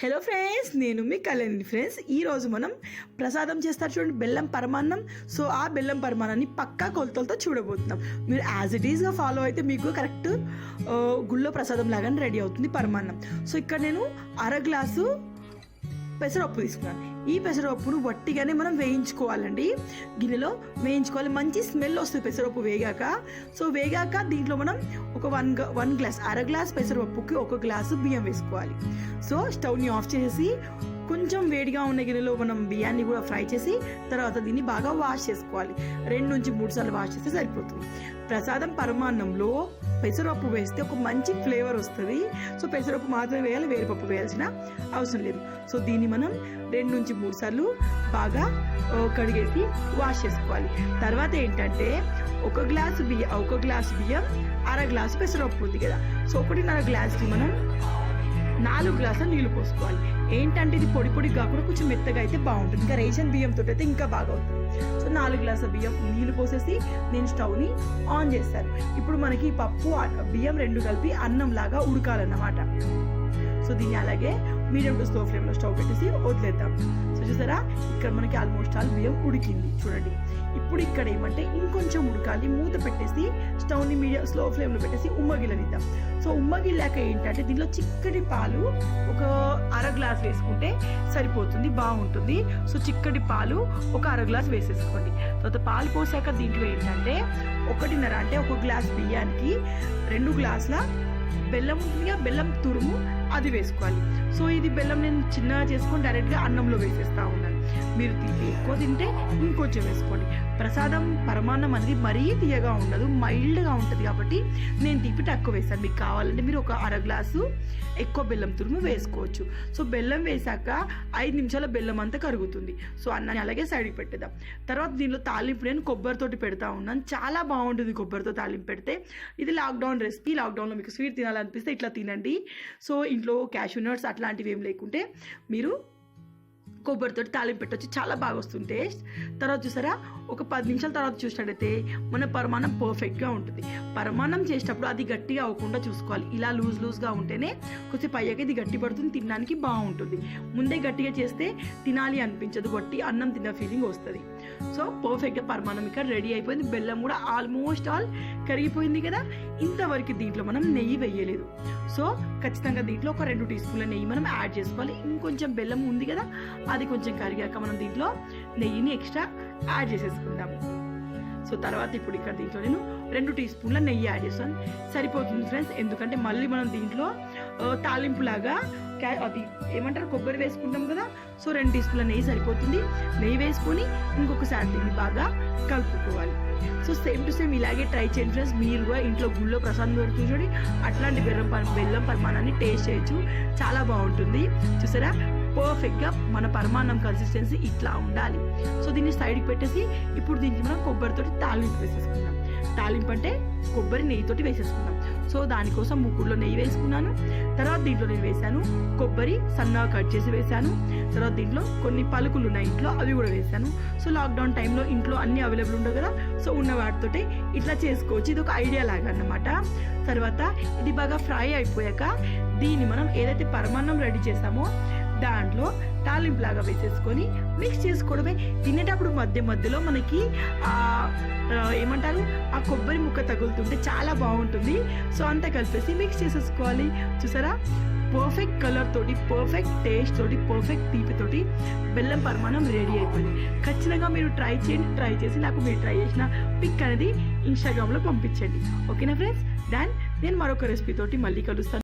Hello friends నేను మీ Kalyani friends ఈరోజు మనం ప్రసాదం చేస్తారు చూడండి బెల్లం పరమాన్నం. సో ఆ బెల్లం పరమాన్నాన్ని పక్కా కొలతలతో చూడబోతున్నాం. మీరు యాజ్ ఇట్ ఈస్గా ఫాలో అయితే మీకు కరెక్ట్ గుళ్ళో ప్రసాదం లాగానే రెడీ అవుతుంది పరమాన్నం. సో ఇక్కడ నేను అర గ్లాసు పెసరపప్పు తీసుకున్నాను. ఈ పెసరపప్పును వట్టిగానే మనం వేయించుకోవాలండి. గిన్నెలో వేయించుకోవాలి. మంచి స్మెల్ వస్తుంది పెసరపప్పు వేగాక. సో వేగాక దీంట్లో మనం ఒక వన్ వన్ గ్లాస్ అర గ్లాస్ పెసరపప్పుకి ఒక గ్లాసు బియ్యం వేసుకోవాలి. సో స్టవ్ని ఆఫ్ చేసి కొంచెం వేడిగా ఉన్న గిన్నెలో మనం బియ్యాన్ని కూడా ఫ్రై చేసి తర్వాత దీన్ని బాగా వాష్ చేసుకోవాలి. రెండు నుంచి మూడు సార్లు వాష్ చేస్తే సరిపోతుంది. ప్రసాదం పరమాన్నంలో పెసరపప్పు వేస్తే ఒక మంచి ఫ్లేవర్ వస్తుంది. సో పెసరపప్పు మాత్రమే వేయాలి వేరుపప్పు వేయాల్సిన అవసరం లేదు. సో దీన్ని మనం రెండు నుంచి మూడు సార్లు బాగా కడిగేసి వాష్ చేసుకోవాలి. తర్వాత ఏంటంటే ఒక గ్లాసు బియ్యం ఒక గ్లాసు బియ్యం అర గ్లాసు పెసరపప్పు ఉంది కదా. సో ఒకటిన్నర గ్లాసుకి మనం నాలుగు గ్లాసులు నీళ్ళు పోసుకోవాలి. ఏంటంటే ఇది పొడి పొడి కాకుండా కొంచెం మెత్తగా అయితే బాగుంటుంది. ఇంకా రేషన్ బియ్యంతో అయితే ఇంకా బాగా అవుతుంది. సో నాలుగు గ్లాసుల బియ్యం నీళ్ళు పోసేసి నేను స్టవ్ని ఆన్ చేస్తాను. ఇప్పుడు మనకి పప్పు బియ్యం రెండు కలిపి అన్నం లాగా ఉడకాలన్నమాట. సో దీన్ని అలాగే మీడియం టు స్లో ఫ్లేమ్లో స్టవ్ పెట్టేసి వదిలేద్దాం. సో చూసారా? ఇక్కడ మనకి ఆల్మోస్ట్ ఆల్ బియ్యం ఉడికింది. చూడండి. ఇప్పుడు ఇక్కడ ఏమంటే ఇంకొంచెం ఉడకాలి. మూత పెట్టేసి స్టవ్ని మీడియం స్లో ఫ్లేమ్లో పెట్టేసి ఉమ్మగిలనిద్దాం సో ఉమ్మగిల్లాక ఏంటంటే దీనిలో చిక్కటి పాలు ఒక అర గ్లాస్ వేసుకుంటే సరిపోతుంది బాగుంటుంది. సో చిక్కటి పాలు ఒక అర గ్లాస్ వేసేసుకోండి. తర్వాత పాలు పోసాక దీంట్లో ఏంటంటే ఒకటిన్నర అంటే ఒక గ్లాస్ బియ్యానికి రెండు గ్లాసుల బెల్లం ఉంటుందిగా బెల్లం తురుము అది వేసుకోవాలి. సో ఇది బెల్లం నేను చిన్నగా చేసుకొని డైరెక్ట్గా అన్నంలో వేసేస్తా ఉన్నాను. మీరు తీపి ఎక్కువ తింటే ఇంకొంచెం వేసుకోండి. ప్రసాదం పరమాన్నం అనేది మరీ తీయగా ఉండదు మైల్డ్గా ఉంటుంది కాబట్టి నేను తీపి తక్కువ వేసాను మీకు కావాలంటే మీరు ఒక అర గ్లాసు ఎక్కువ బెల్లం తురుము వేసుకోవచ్చు. సో బెల్లం వేసాక ఐదు నిమిషాల బెల్లం అంతా కరుగుతుంది. సో అన్నాన్ని అలాగే సైడ్కి పెట్టేద్దాం. తర్వాత దీనిలో తాలింపు నేను కొబ్బరితోటి పెడతా ఉన్నాను. చాలా బాగుంటుంది కొబ్బరితో తాలింపు పెడితే. ఇది లాక్డౌన్ రెసిపీ లాక్డౌన్లో మీకు స్వీట్ తినాలనిపిస్తే ఇట్లా తినండి. సో ఇంట్లో క్యాషూ నట్స్ అట్లాంటివి ఏం లేకుంటే మీరు కొబ్బరితో తాలింపు పెట్టొచ్చు. చాలా బాగా వస్తుంది టేస్ట్ తర్వాత చూసారా? ఒక పది నిమిషాల తర్వాత చూసినట్టయితే మన పరమాన్నం పర్ఫెక్ట్గా ఉంటుంది. పరమాన్నం చేసేటప్పుడు అది గట్టిగా అవ్వకుండా చూసుకోవాలి. ఇలా లూజ్ లూజ్గా ఉంటేనే కొద్దిసేపు అయ్యాక ఇది గట్టి పడుతుంది తినడానికి బాగుంటుంది. ముందే గట్టిగా చేస్తే తినాలి అనిపించదు. బట్టి అన్నం తిన్న ఫీలింగ్ వస్తుంది. సో పర్ఫెక్ట్గా పరమాన్నం ఇక్కడ రెడీ అయిపోయింది. బెల్లం కూడా ఆల్మోస్ట్ ఆల్ కరిగిపోయింది కదా. ఇంతవరకు దీంట్లో మనం నెయ్యి వేయలేదు. సో ఖచ్చితంగా దీంట్లో ఒక రెండు టీ స్పూన్ల నెయ్యి మనం యాడ్ చేసుకోవాలి. ఇంకొంచెం బెల్లం ఉంది కదా అది కొంచెం కరిగాక మనం దీంట్లో నెయ్యిని ఎక్స్ట్రా యాడ్ చేసేసుకుందాము. సో తర్వాత ఇప్పుడు ఇక్కడ దీంట్లో నేను రెండు టీ స్పూన్ల నెయ్యి యాడ్ చేస్తాను. సరిపోతుంది ఫ్రెండ్స్ ఎందుకంటే మళ్ళీ మనం దీంట్లో తాలింపులాగా క్యా- అది ఏమంటారు? కొబ్బరి వేసుకుంటాం కదా. సో రెండు టీ స్పూన్ల నెయ్యి సరిపోతుంది. నెయ్యి వేసుకొని ఇంకొకసారి దీన్ని బాగా కలుపుకోవాలి. సో సేమ్ టు సేమ్ ఇలాగే ట్రై చేయండి ఫ్రెండ్స్ మీరు కూడా ఇంట్లో గుళ్ళో ప్రసాదం దొరుకుతుంది చూడండి. అట్లాంటి బెల్లం బెల్లం పరిమాణాన్ని టేస్ట్ చేయొచ్చు. చాలా బాగుంటుంది. చూసారా? పర్ఫెక్ట్గా మన పరమాన్నం కన్సిస్టెన్సీ ఇట్లా ఉండాలి. సో దీన్ని సైడ్కి పెట్టేసి ఇప్పుడు దీనికి మనం కొబ్బరితోటి తాలింపు వేసేసుకుందాం. తాలింపు అంటే కొబ్బరి నెయ్యితోటి వేసేసుకుందాం. సో దానికోసం ముక్కుడులో నెయ్యి వేసుకున్నాను. తర్వాత దీంట్లో నేను వేశాను కొబ్బరి సన్నగా కట్ చేసి వేశాను. తర్వాత దీంట్లో కొన్ని పలుకులు ఉన్నాయి ఇంట్లో అవి కూడా వేశాను. సో లాక్డౌన్ టైంలో ఇంట్లో అన్ని అవైలబుల్ ఉండవు కదా. సో ఉన్న వాటితోటి ఇట్లా చేసుకోవచ్చు. ఇది ఒక ఐడియా లాగా అన్నమాట. తర్వాత ఇది బాగా ఫ్రై అయిపోయాక దీన్ని మనం ఏదైతే పరమాన్నం రెడీ చేసామో దాంట్లో తాలింపు లాగా వేసేసుకొని మిక్స్ చేసుకోవడమే. తినేటప్పుడు మధ్య మధ్యలో మనకి ఏమంటారు? ఆ కొబ్బరి ముక్క తగులుతుంటే చాలా బాగుంటుంది. సో అంతా కలిపేసి మిక్స్ చేసేసుకోవాలి. చూసారా? పర్ఫెక్ట్ కలర్ తోటి పర్ఫెక్ట్ టేస్ట్ తోటి పర్ఫెక్ట్ తీపితోటి బెల్లం పరిమాణం రెడీ అయిపోయింది. ఖచ్చితంగా మీరు ట్రై చేయండి. ట్రై చేసి నాకు మీరు ట్రై చేసిన పిక్ అనేది ఇన్స్టాగ్రామ్లో పంపించండి. ఓకేనా ఫ్రెండ్స్ దాన్ నేను మరొక రెసిపీ తోటి మళ్ళీ కలుస్తాను.